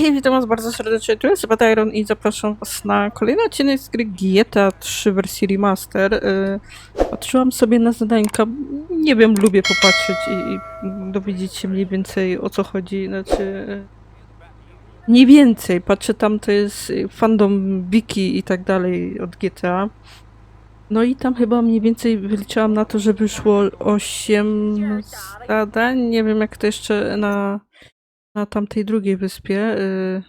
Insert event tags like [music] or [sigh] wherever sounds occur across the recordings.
Hej, witam was bardzo serdecznie, tu jest Batairon i zapraszam was na kolejny odcinek z gry GTA 3 wersji remaster. Y, Patrzyłam sobie na zadanka, nie wiem, lubię popatrzeć i, dowiedzieć się mniej więcej o co chodzi, znaczy... y, Mniej więcej, patrzę tam, to jest fandom wiki i tak dalej od GTA. No i tam chyba mniej więcej wyliczałam na to, że wyszło 8 zadań, nie wiem jak to jeszcze na na tamtej drugiej wyspie, y,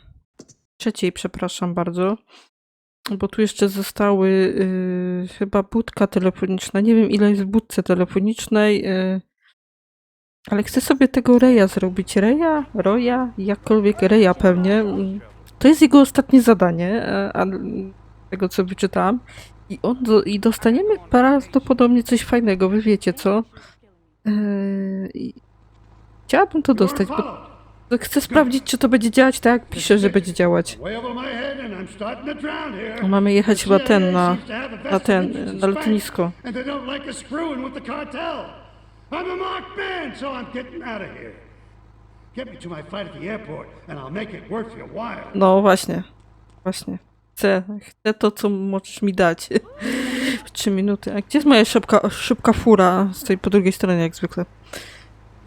trzeciej, przepraszam bardzo, bo tu jeszcze zostały y, chyba budka telefoniczna. Nie wiem, ile jest w budce telefonicznej, y, ale chcę sobie tego Reja zrobić. Reja? Roja? Jakkolwiek Reja pewnie. To jest jego ostatnie zadanie, a, tego co wyczytałam. I, on I dostaniemy prawdopodobnie coś fajnego, wy wiecie co? Yy, chciałabym to dostać, bo Chcę sprawdzić, czy to będzie działać tak, jak pisze, że będzie działać. No, mamy jechać chyba ten na, Na ten, na lotnisko. And they don't like us screwing with the cartel. I'm a marked man, so I'm getting out of here. Get me to my flight at the airport, and I'll make it worth your while. No właśnie, właśnie. Chcę, chcę to, co możesz mi dać. W [laughs] trzy minuty. A gdzie jest moja szybka, szybka fura? Stoi po drugiej stronie, jak zwykle.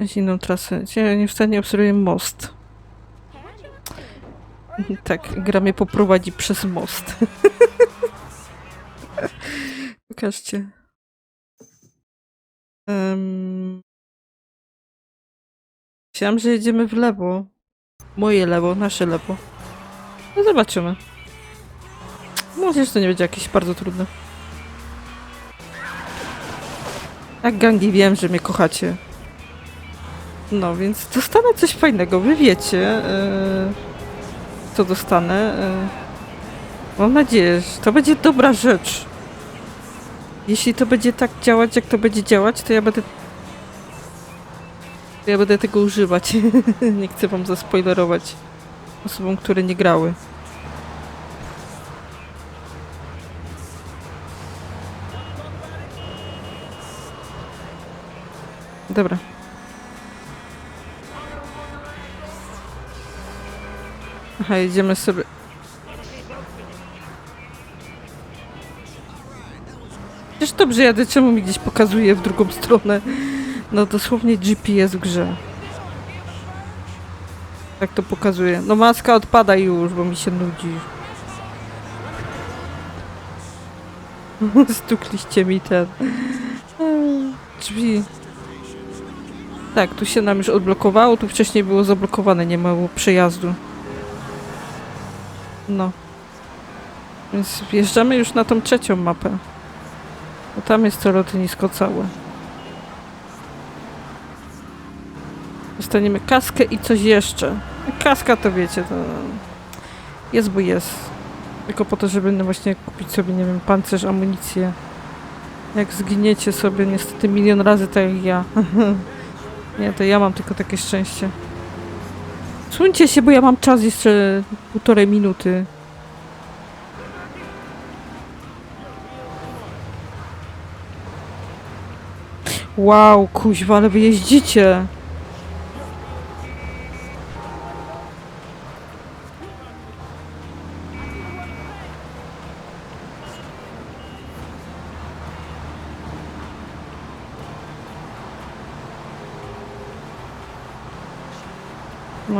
Jest inną trasę. Ja nie wstanie obserwuję most. Tak, gra mnie poprowadzi przez most. [laughs] Pokażcie. Um... Myślałam, że jedziemy w lewo. Moje lewo, nasze lewo. No zobaczymy. Mam nadzieję, że to nie będzie jakieś bardzo trudne. Jak gangi wiem, że mnie kochacie. No, więc dostanę coś fajnego, wy wiecie, yy, co dostanę. Yy. Mam nadzieję, że to będzie dobra rzecz. Jeśli to będzie tak działać, jak to będzie działać, to ja będę to ja będę tego używać. [laughs] nie chcę wam zaspoilerować osobom, które nie grały. Dobra. Aha, jedziemy sobie. Przecież dobrze jadę, czemu mi gdzieś pokazuje w drugą stronę? No dosłownie GPS w grze. Tak to pokazuje. No maska odpada już, bo mi się nudzi. [laughs] Stukliście mi ten. Eee, Drzwi. Tak, tu się nam już odblokowało, tu wcześniej było zablokowane, nie ma było przejazdu. No. Więc wjeżdżamy już na tą trzecią mapę. Bo tam jest to lotnisko całe. Dostaniemy kaskę i coś jeszcze. Kaska to wiecie, to jest bo jest. Tylko po to, żeby no właśnie kupić sobie, nie wiem, pancerz, amunicję. Jak zginiecie sobie niestety milion razy tak jak ja. [laughs] nie, to ja mam tylko takie szczęście. Suńcie się, bo ja mam czas jeszcze półtorej minuty. Wow, kuźwa, ale wy jeździcie.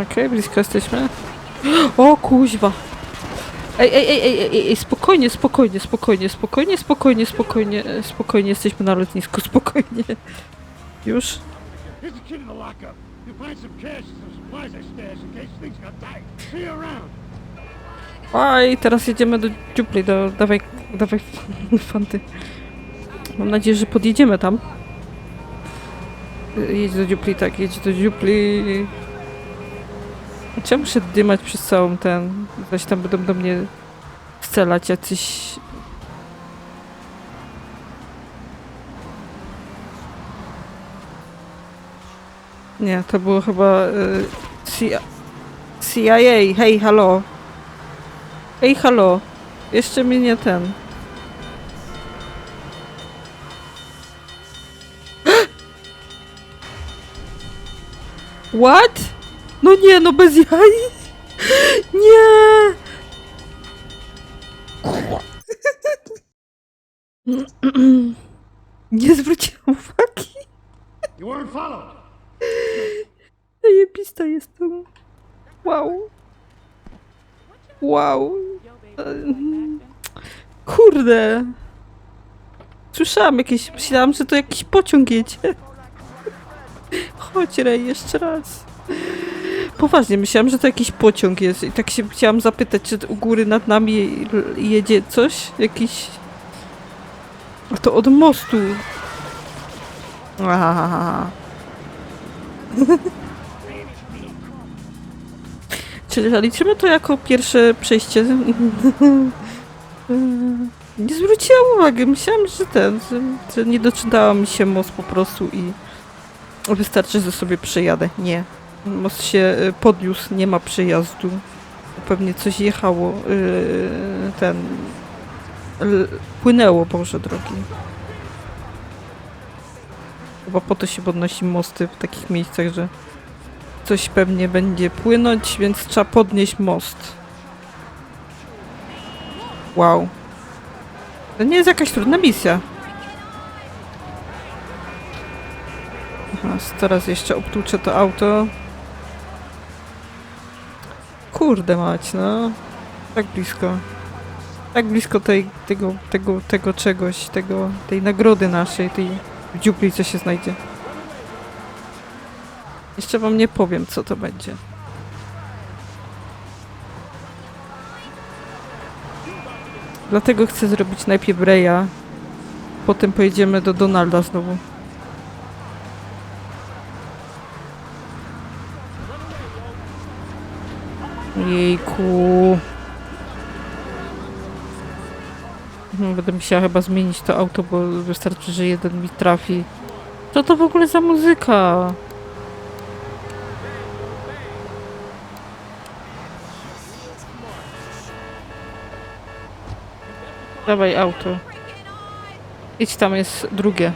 Okej, blisko jesteśmy. O kuźwa. Ej, ej, ej, ej, ej, ej, spokojnie, spokojnie, spokojnie, spokojnie, spokojnie, spokojnie, spokojnie, jesteśmy na lotnisku, [laughs] spokojnie. Już? Here's a kid in the lockup. You'll find some cash and some supplies I stashed in case things got tight. See you around. Oj, teraz jedziemy do dziupli, do, dawaj, dawaj [laughs] fanty. Mam nadzieję, że podjedziemy tam. Y, Jedź do dziupli, tak, jedź do dziupli. Czemu muszę dymać przez całą ten... Coś tam będą do mnie strzelać jacyś... Nie, to było chyba... Y, CIA, CIA, hej, halo. Ej, halo. Jeszcze mnie nie ten. [gasps] What? No nie, no bez jaj. Nie! Nie zwróciłam uwagi. You weren't followed. Zajebista jestem. Wow. Wow. Kurde. Słyszałam jakieś... Myślałam, że to jakiś pociąg jedzie. Chodź, Rej, jeszcze raz. Poważnie, myślałam, że to jakiś pociąg jest i tak się chciałam zapytać, czy u góry nad nami jedzie coś? Jakiś... A to od mostu. Aaa. [laughs] Czyli zaliczymy to jako pierwsze przejście. [laughs] Nie zwróciłam uwagi. Myślałam, że ten, że nie doczytała mi się most po prostu i wystarczy, że sobie przejadę. Nie. Most się y, podniósł, nie ma przejazdu. Pewnie coś jechało. Yy, ten. Płynęło, Boże drogi. Chyba po to się podnosi mosty w takich miejscach, że coś pewnie będzie płynąć, więc trzeba podnieść most. Wow. To nie jest jakaś trudna misja. Aha, teraz jeszcze obtłuczę to auto. Kurde mać, no. Tak blisko. Tak blisko tej, tego, tego, tego czegoś, tego, tej nagrody naszej, tej dziupli, co się znajdzie. Jeszcze wam nie powiem, co to będzie. Dlatego chcę zrobić najpierw Reya. Potem pojedziemy do Donalda znowu. Jejku. No, Będę musiała chyba zmienić to auto, bo wystarczy, że jeden mi trafi. Co to w ogóle za muzyka? Dawaj auto. Idź tam jest drugie.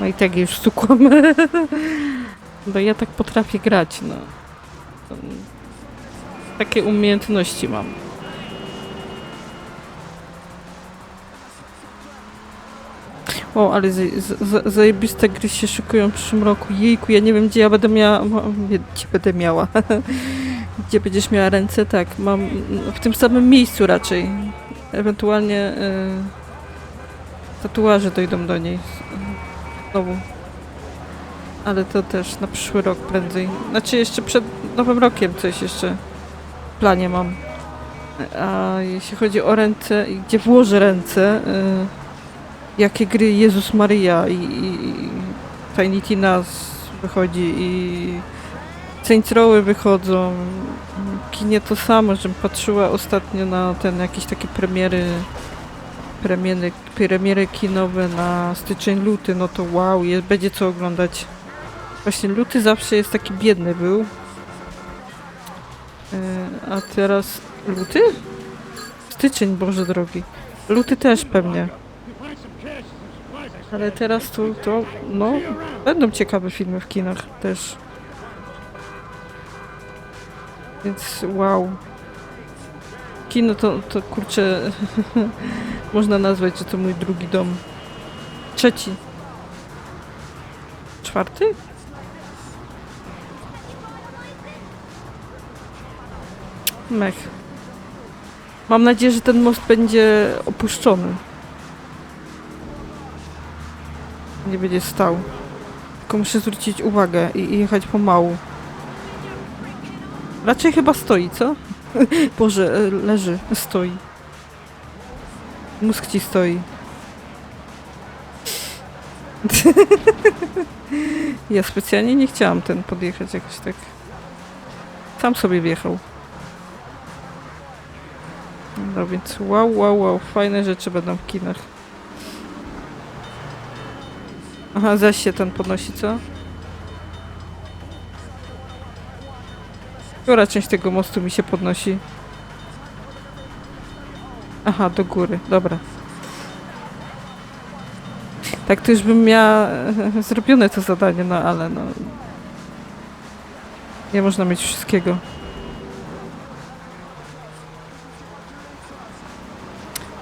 No i tak już stukłam. [laughs] Bo ja tak potrafię grać, no. Takie umiejętności mam. O, ale z, z, z, zajebiste gry się szykują w przyszłym roku. Jejku, ja nie wiem, gdzie ja będę miała... Gdzie będę miała? [laughs] Gdzie będziesz miała ręce? Tak, mam w tym samym miejscu raczej. Ewentualnie y, tatuaże dojdą do niej. Znowu. Ale to też na przyszły rok prędzej. Znaczy jeszcze przed nowym rokiem coś jeszcze w planie mam. A jeśli chodzi o ręce, i gdzie włożę ręce, y, jakie gry Jezus Maria i, i, i Tiny wychodzi i Saints Rowy wychodzą. Kinie to samo, żebym patrzyła ostatnio na ten jakieś takie premiery premiery, premiery kinowe na styczeń, luty, no to wow, jest, będzie co oglądać. Właśnie luty zawsze jest taki biedny był. Yy, a teraz luty? Styczeń, Boże drogi. Luty też pewnie. Ale teraz to, to no, będą ciekawe filmy w kinach też. Więc wow. Kino to, to kurczę, [laughs] można nazwać, że to mój drugi dom. Trzeci. Czwarty? Mech. Mam nadzieję, że ten most będzie opuszczony. nie będzie stał. Tylko muszę zwrócić uwagę i, jechać pomału. Raczej chyba stoi, co? [laughs] Boże, e, leży, stoi. Mózg ci stoi. [laughs] ja specjalnie nie chciałam ten podjechać jakoś tak. Sam sobie wjechał. No więc wow, wow, wow, fajne rzeczy będą w kinach. Aha, zaś się ten podnosi, co? Która część tego mostu mi się podnosi? Aha, do góry, dobra. Tak to już bym miała e, zrobione to zadanie, no ale no... Nie można mieć wszystkiego.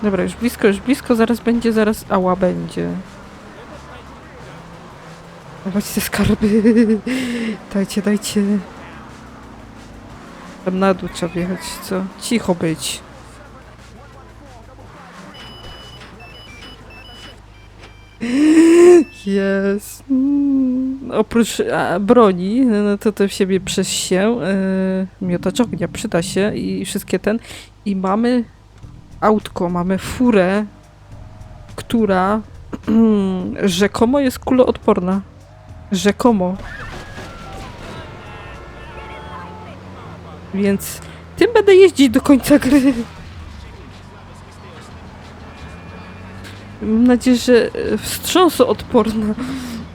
Dobra, już blisko, już blisko, zaraz będzie, zaraz ała będzie. Dawajcie te skarby. [laughs] Dajcie, dajcie. Tam na dół trzeba wjechać, co? Cicho być. [laughs] Jest. Oprócz a, broni, no to to w siebie przez się, yy, miotacz ognia przyda się i wszystkie ten. I mamy autko, mamy furę, która [clears throat] rzekomo jest kuloodporna. Rzekomo. Więc tym będę jeździć do końca gry. Mam nadzieję, że e, wstrząsoodporna.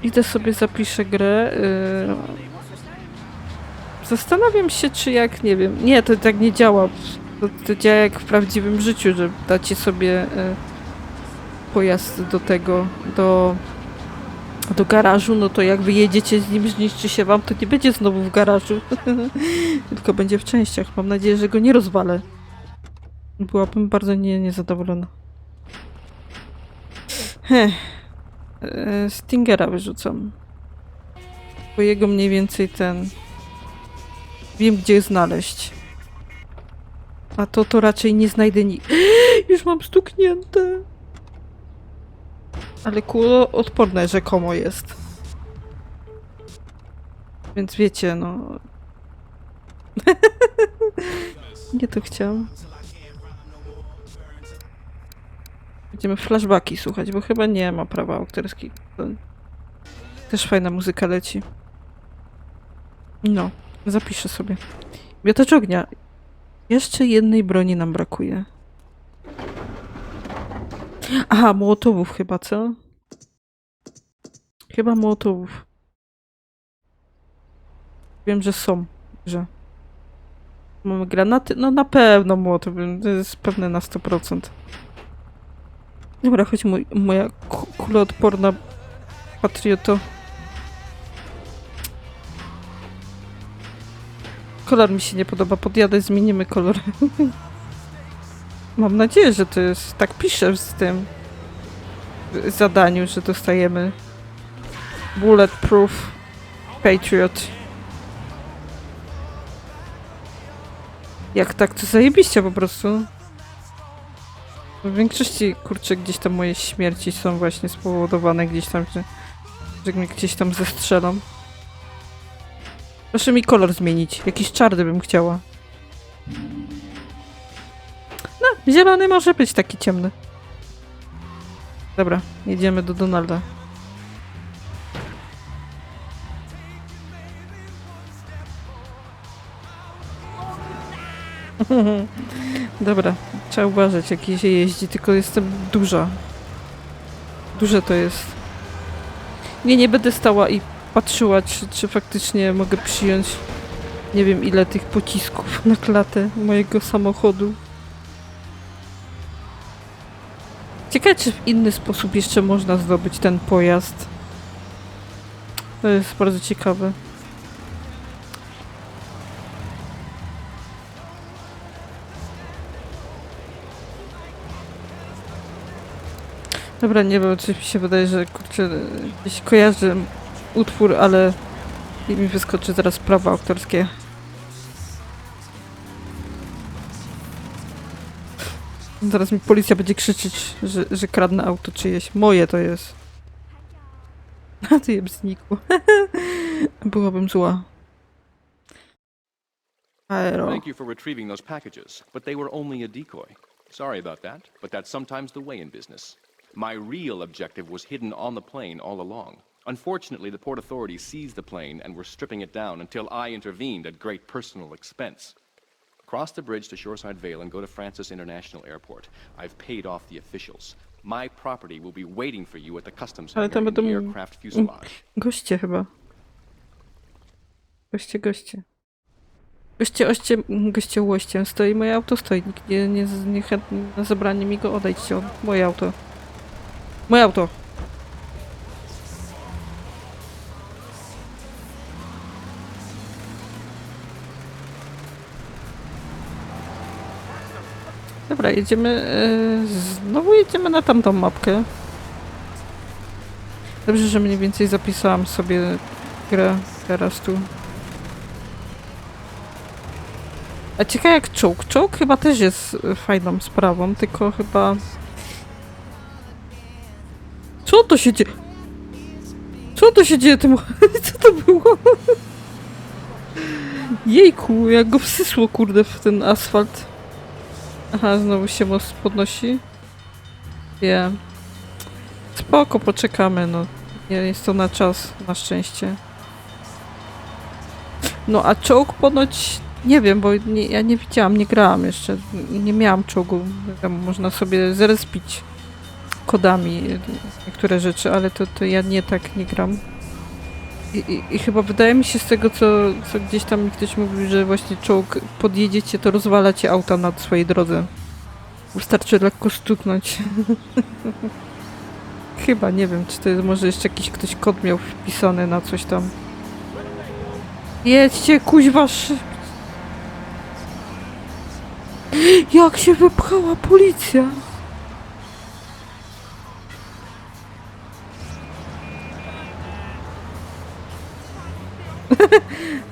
Idę sobie zapiszę grę. y. Zastanawiam się, czy jak, nie wiem. Nie, to tak nie działa. To, to działa jak w prawdziwym życiu, że dacie sobie y, pojazd do tego, do, do garażu, no to jak wyjedziecie z nim, zniszczy się wam, to nie będzie znowu w garażu. [laughs] Tylko będzie w częściach. Mam nadzieję, że go nie rozwalę. Byłabym bardzo nie, niezadowolona. Heh. E, Stingera wyrzucam. Bo jego mniej więcej ten... Wiem, gdzie znaleźć. A to to raczej nie znajdę. [gasps] Już mam stuknięte. Ale kulo odporne rzekomo jest. Więc wiecie, no... [laughs] nie to chciałam. Będziemy flashbacki słuchać, bo chyba nie ma prawa autorskich. To Też fajna muzyka leci. No, zapiszę sobie. Miotacz ognia. Jeszcze jednej broni nam brakuje. Aha, mołotowów chyba, co? Chyba mołotowów. Wiem, że są, że mamy granaty. No na pewno mołotow, to jest pewne na 100%. Dobra, chodź mój, moja ku- kuloodporna patrioto. Kolor mi się nie podoba, podjadę, zmienimy kolor. Mam nadzieję, że to jest, tak pisze z tym zadaniu, że dostajemy Bulletproof Patriot. Jak tak, to zajebiście po prostu. W większości, kurczę, gdzieś tam moje śmierci są właśnie spowodowane gdzieś tam, że, że mnie gdzieś tam zestrzelą. Proszę mi kolor zmienić. Jakiś czarny bym chciała. No, zielony może być taki ciemny. Dobra, jedziemy do Donalda. [laughs] Dobra, trzeba uważać jak się jeździ, tylko jestem duża. Duże to jest. Nie, nie będę stała i patrzyła, czy, czy faktycznie mogę przyjąć nie wiem ile tych pocisków na klatę mojego samochodu. Ciekawe, czy w inny sposób jeszcze można zdobyć ten pojazd. To jest bardzo ciekawe. Dobra, nie wiem, coś mi się wydaje, że kurczę, gdzieś kojarzę utwór, ale mi wyskoczy zaraz prawa autorskie. Zaraz mi policja będzie krzyczeć, że, że kradnę auto czyjeś. Moje to jest. [laughs] A ty je znikło. [laughs] Byłabym zła. Aero. Thank you for retrieving those packages, but they were only a decoy. Sorry about that, but that's sometimes the way in business. My real objective was hidden on the plane all along. Unfortunately, the Port Authority seized the plane and were stripping it down until I intervened at great personal expense. Cross the bridge to Shoreside Vale and go to Francis International Airport. I've paid off the officials. My property will be waiting for you at the customs Ale hangar tam in the będą aircraft fuselage. Goście chyba. Goście, goście. Goście, oście, goście łościem. Stoi moje auto, stoi. Nikt nie, nie, nie na zabranie mi go. Odejdźcie od moje auto. Moje auto. Dobra, jedziemy. e, Znowu jedziemy na tamtą mapkę. Dobrze, że mniej więcej zapisałam sobie grę teraz tu. A ciekawe jak czołg. Czołg chyba też jest fajną sprawą, tylko chyba... Co to się dzieje? Co to się dzieje tym... [laughs] Co to było? Jejku, jak go wsysło kurde w ten asfalt. Aha, znowu się most podnosi. Wiem. Spoko, poczekamy, no. Nie jest to na czas, na szczęście. No, a czołg ponoć... Nie wiem, bo nie, ja nie widziałam, nie grałam jeszcze. Nie miałam czołgu. Można sobie zrespić kodami niektóre rzeczy, ale to, to ja nie tak nie gram. I, i, chyba wydaje mi się z tego, co, co gdzieś tam ktoś mówił, że właśnie czołg podjedziecie, to rozwalacie auta na swojej drodze. Wystarczy lekko stuknąć. [laughs] chyba, nie wiem, czy to jest może jeszcze jakiś ktoś kod miał wpisany na coś tam. Jedźcie, kuźwa. [gasps] Jak się wypchała policja!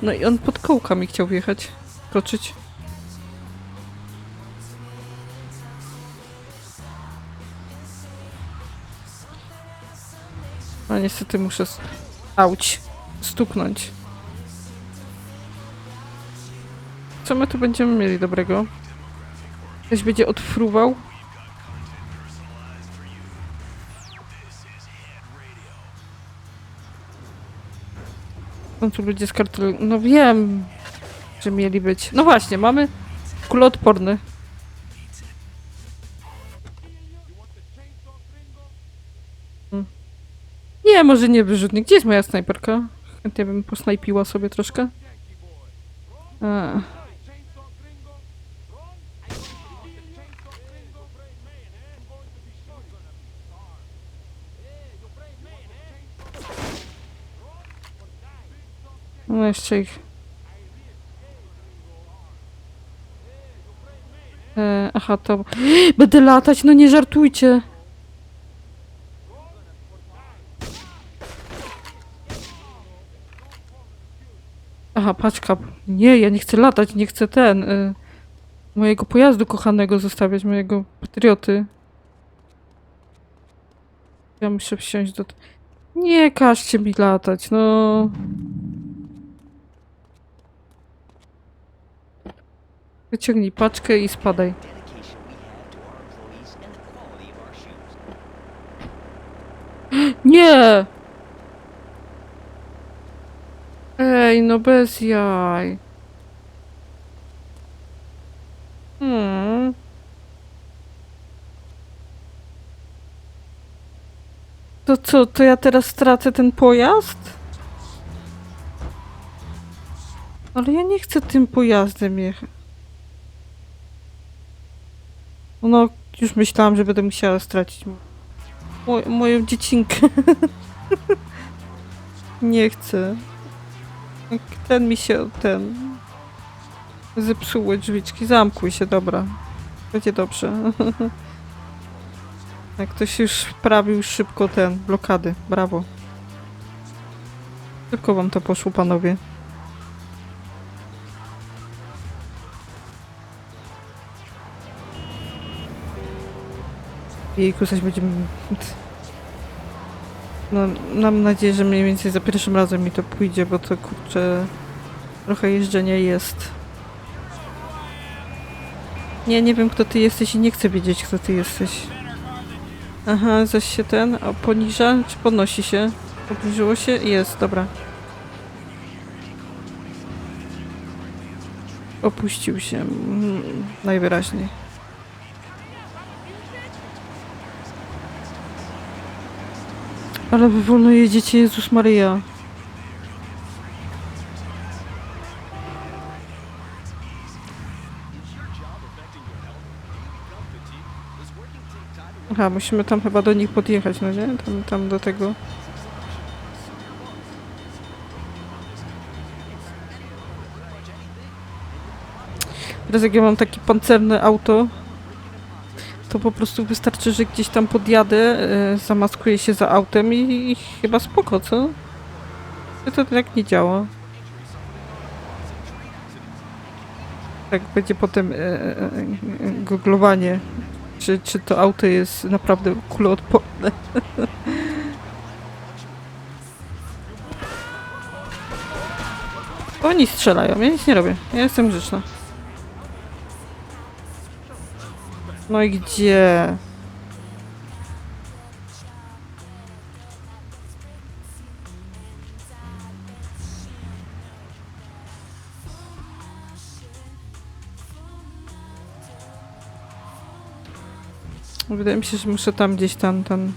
No i on pod kołkami chciał wjechać, kroczyć. A niestety muszę auć, stuknąć. Co my tu będziemy mieli dobrego? Ktoś będzie odfruwał? Tu ludzie z kartelu. No wiem, że mieli być. No właśnie, mamy kuloodporny. Nie, może nie wyrzutnik. Gdzie jest moja snajperka? Chętnie bym posnajpiła sobie troszkę. A. No jeszcze ich. E, aha, to. Będę latać, no nie żartujcie. Aha, paczka. Nie, ja nie chcę latać, nie chcę ten. Y, mojego pojazdu kochanego zostawiać, mojego patrioty. Ja muszę wsiąść do. Nie każcie mi latać, no. Wyciągnij paczkę i spadaj. [gasps] Nie! Ej, no bez jaj. Hmm. To co, to ja teraz stracę ten pojazd? Ale ja nie chcę tym pojazdem jechać. No, już myślałam, że będę musiała stracić mo moją dziecinkę. [laughs] nie chcę. Ten mi się, ten... Zepsuły drzwiczki. Zamkuj się, dobra. Będzie dobrze. [laughs] Jak ktoś już wprawił szybko ten, blokady. Brawo. Tylko wam to poszło, panowie. Jejku, coś będziemy... No, mam nadzieję, że mniej więcej za pierwszym razem mi to pójdzie, bo to kurczę... Trochę jeżdżenia jest. Nie, nie wiem kto ty jesteś i nie chcę wiedzieć kto ty jesteś. Aha, zaś się ten, a poniża czy podnosi się? Obniżyło się? Jest, dobra. Opuścił się, mm, najwyraźniej. Ale wy wolno jedziecie, Jezus Maryja. Aha, musimy tam chyba do nich podjechać, no nie? Tam, tam do tego. Teraz jak ja mam takie pancerne auto, to po prostu wystarczy, że gdzieś tam podjadę, e, zamaskuję się za autem i, i chyba spoko, co? To, tak nie działa. Tak będzie potem e, e, e, googlowanie, czy, czy to auto jest naprawdę kuloodporne. [laughs] Oni strzelają, ja nic nie robię. Ja jestem grzeczna. No i gdzie? Wydaje mi się, że muszę tam gdzieś tam, tam.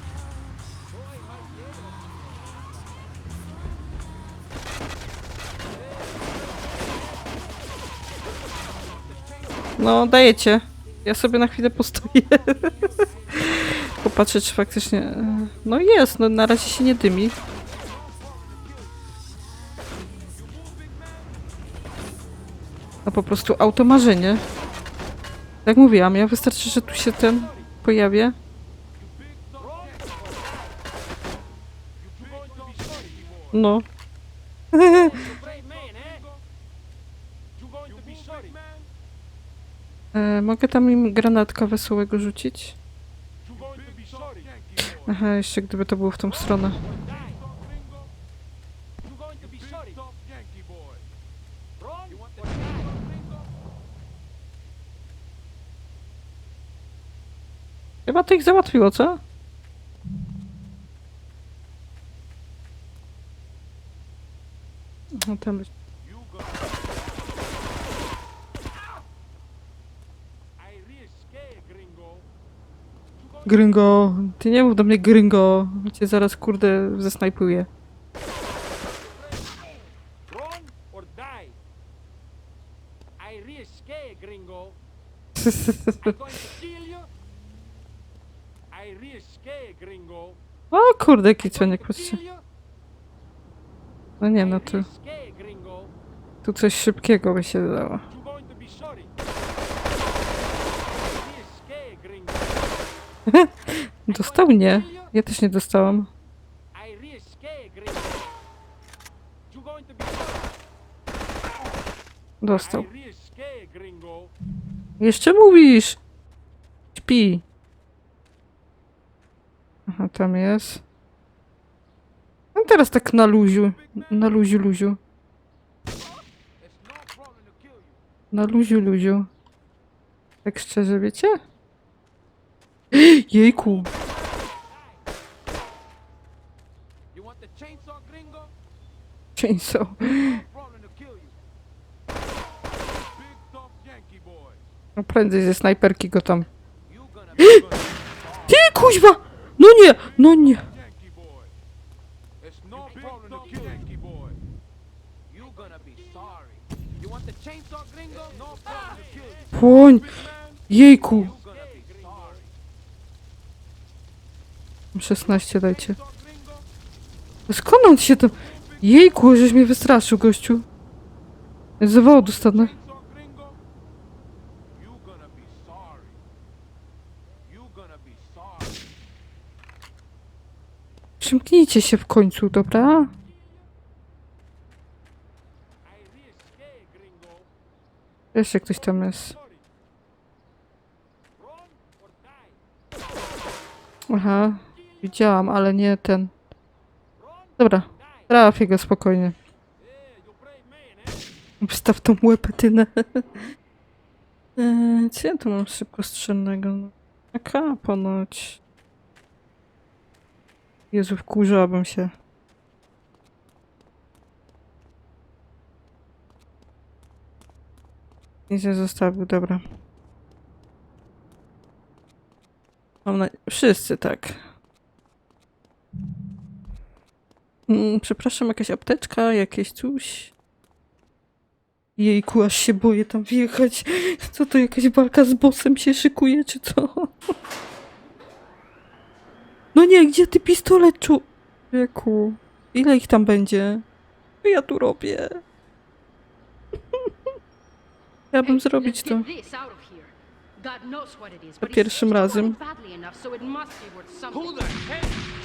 No, dajecie. Ja sobie na chwilę postoję. [laughs] Popatrzę, czy faktycznie... e, No jest, no na razie się nie dymi. No po prostu automarzenie. Jak mówiłam, ja wystarczy, że tu się ten pojawia. No. [laughs] E, mogę tam im granatka wesołego rzucić? Aha, jeszcze gdyby to było w tą stronę. Chyba to ich załatwiło, co? No tam być. Gringo, ty nie mów do mnie gringo. Cię zaraz kurde zesnajpuję. Risque, [laughs] gringo. O kurde, to patrzcie. No nie, no tu, gringo. tu coś szybkiego by się dało. You're going to be sorry. I risque, gringo. Dostał? Nie. Ja też nie dostałam. Dostał. Jeszcze mówisz! Śpi. Aha, tam jest. No teraz tak na luziu. Na luziu, luziu. Na luziu, luziu. Tak szczerze, wiecie? Jejku. Chainsaw. No prędzej ze snajperki go tam. Ty, kuźwa! No nie! No nie! Yankee boy. It's no problem to kill Yankee boy. You gonna be sorry. You want the chainsaw, gringo? No problem to kill you. Płoń! Jejku! You gonna be sorry. 16 dajcie. Skąd on się to... Jejku, żeś mnie wystraszył, gościu. Z zawołu dostanę. Przymknijcie się w końcu, dobra? Jeszcze ktoś tam jest. Aha, widziałam, ale nie ten. Dobra, trafię go spokojnie. Wstaw tą łepetynę. [laughs] Eee, co ja tu mam szybkostrzelnego? Aka ponoć. Jezu, wkurzałabym się. Nic nie zostawił, dobra. Mam na... Wszyscy tak. Mm, przepraszam, jakaś apteczka, jakieś coś. Jejku, aż się boję tam wjechać. Co to, jakaś walka z bossem się szykuje, czy co? No nie, gdzie ty pistolet czu... Jejku, ile ich tam będzie? Co ja tu robię? Chciałabym zrobić Let's to. Za pierwszym razem.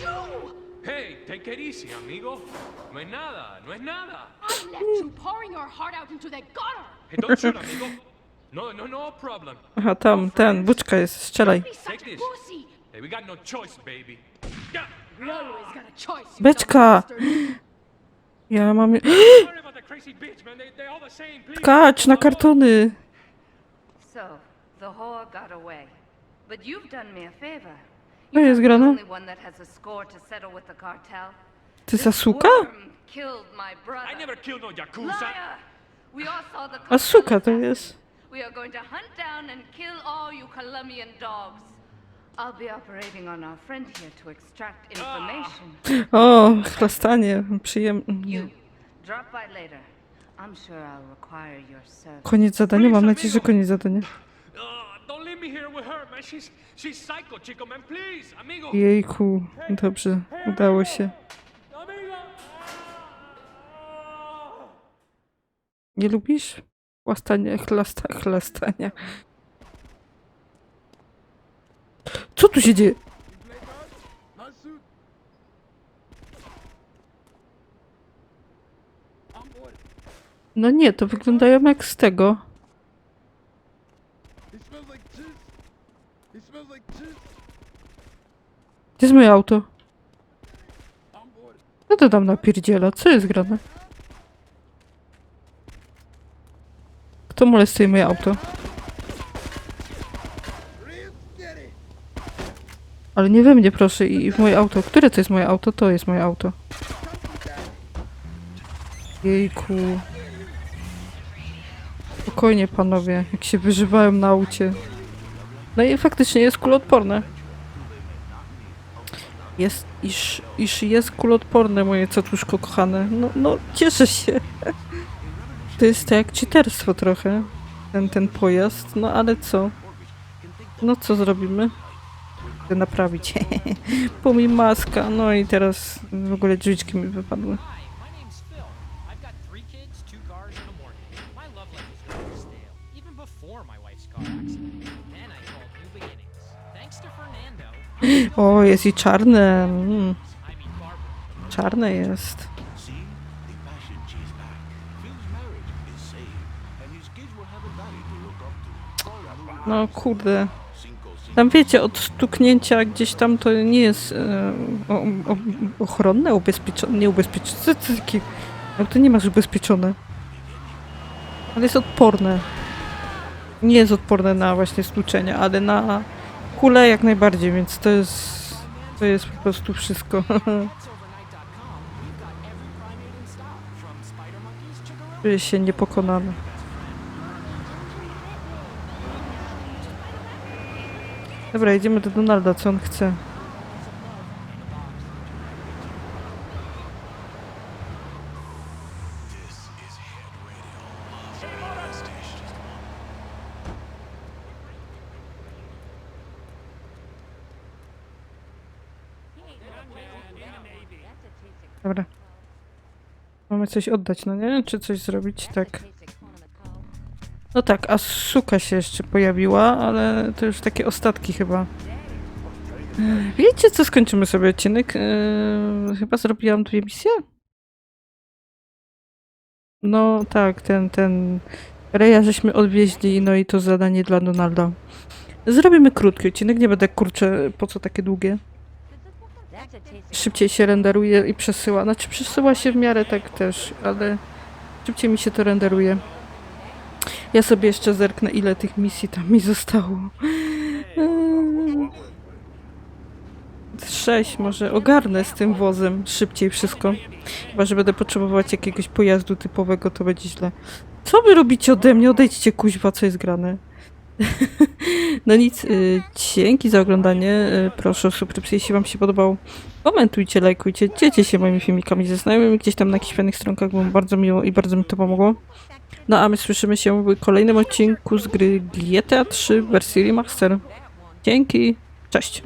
trying the? Hey, take it easy, amigo. No es nada, no es nada. I left you pouring your heart out into that gutter. Hey, don't shoot, amigo. No, no, no problem. Aha, tam, ten, buczka jest, strzelaj. Be such a pussy. Hey, we got no choice, baby. Yeah. We always got a choice. you Beczka! dumb bastard. Ja mam... [gasps] Sorry about that crazy bitch, man. They, they're all the same. Please. Kacz na kartony! So, the whore got away. But you've done me a favor. Co You're jest grane? a to. Ty Sasuka? no Asuka to jest. We are going to hunt down and kill all you Colombian dogs. I'll be operating on our friend here to extract information. O, chlastanie, przyjemnie. You, drop by later. I'm sure I'll require your service. Koniec zadania? Mam nadzieję, że koniec zadania. Don't leave me here with her, man. She's she's psycho, chico, man. Please, amigo. Jejku, dobrze, udało się. Nie lubisz? Chłastanie, chlasta, chlastania. Co tu się dzieje? No nie, to wyglądają jak z tego. Gdzie jest moje auto? Co to tam napierdziela? Co jest grane? Kto molestuje moje auto? Ale nie we mnie, proszę, i i w moje auto. Które to jest moje auto? To jest moje auto. Jejku. Spokojnie, panowie, jak się wyżywałem na aucie. No i faktycznie jest kuloodporne. Jest, iż, iż jest kuloodporne, moje catuszko kochane. No, no, cieszę się. To jest tak jak cheaterstwo trochę, ten, ten pojazd, no ale co? No co zrobimy? Naprawić. [laughs] Po mi maska, no i teraz w ogóle drzwiczki mi wypadły. O, jest i czarne. Mm, czarne jest. No kurde. Tam wiecie, od stuknięcia gdzieś tam to nie jest e, o, o, ochronne, ubezpieczone, nie ubezpieczone. No to nie masz ubezpieczone. Ale jest odporne. Nie jest odporne na właśnie stłuczenia, ale na kule jak najbardziej, więc to jest to jest po prostu wszystko. [laughs] Czuję się niepokonany. Dobra, idziemy do Donalda, co on chce. Coś oddać, no nie? Czy coś zrobić? Tak. No tak, a suka się jeszcze pojawiła, ale to już takie ostatki chyba. Wiecie co, skończymy sobie odcinek. Eee, chyba zrobiłam dwie misje? No tak, ten, ten Reja żeśmy odwieźli, no i to zadanie dla Donalda. Zrobimy krótki odcinek, nie będę kurczę, po co takie długie. Szybciej się renderuje i przesyła. Znaczy przesyła się w miarę tak też, ale szybciej mi się to renderuje. Ja sobie jeszcze zerknę, ile tych misji tam mi zostało. Sześć, może ogarnę z tym wozem szybciej wszystko. Chyba, że będę potrzebować jakiegoś pojazdu typowego, to będzie źle. Co wy robicie ode mnie? Odejdźcie, kuźwa, co jest grane. [laughs] no nic, y, dzięki za oglądanie. Y, proszę o subskrypcję, jeśli wam się podobał. Komentujcie, lajkujcie, dzielcie się moimi filmikami ze znajomymi gdzieś tam na jakichś fajnych stronkach, bo bardzo miło i bardzo mi to pomogło. No a my słyszymy się w kolejnym odcinku z gry GTA 3 w wersji remaster. Dzięki, cześć.